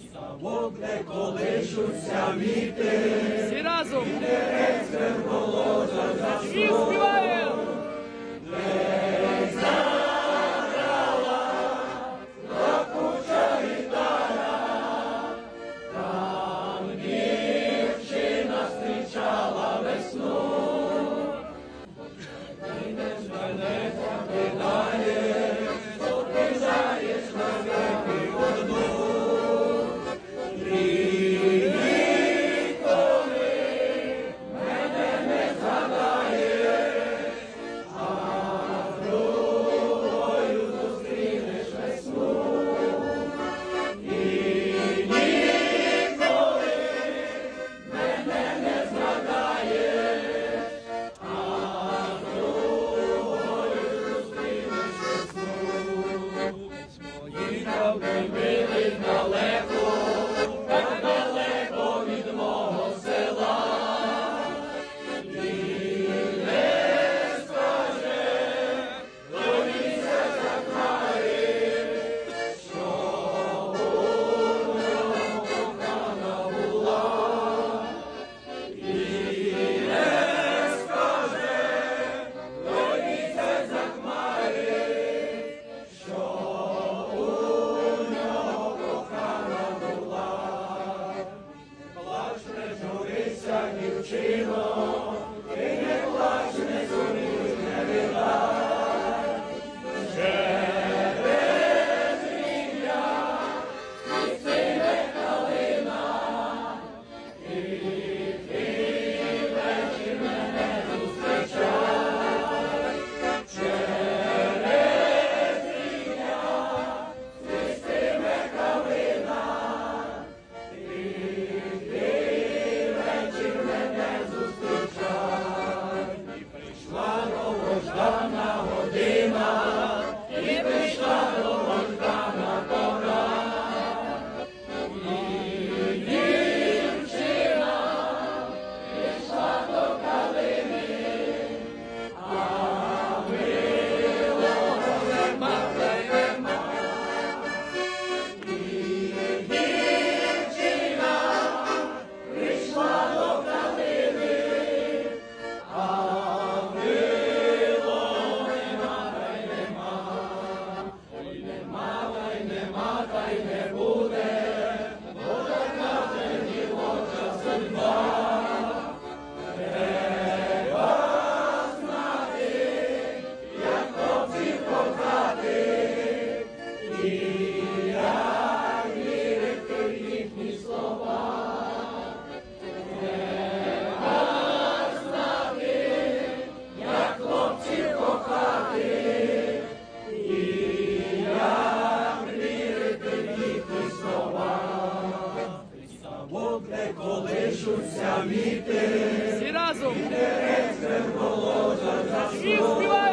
Ставок, де колишуться віти, Всі разом! І співаємо! thy. де колишуться вітер, всі разом, вітерець, волода, за співає.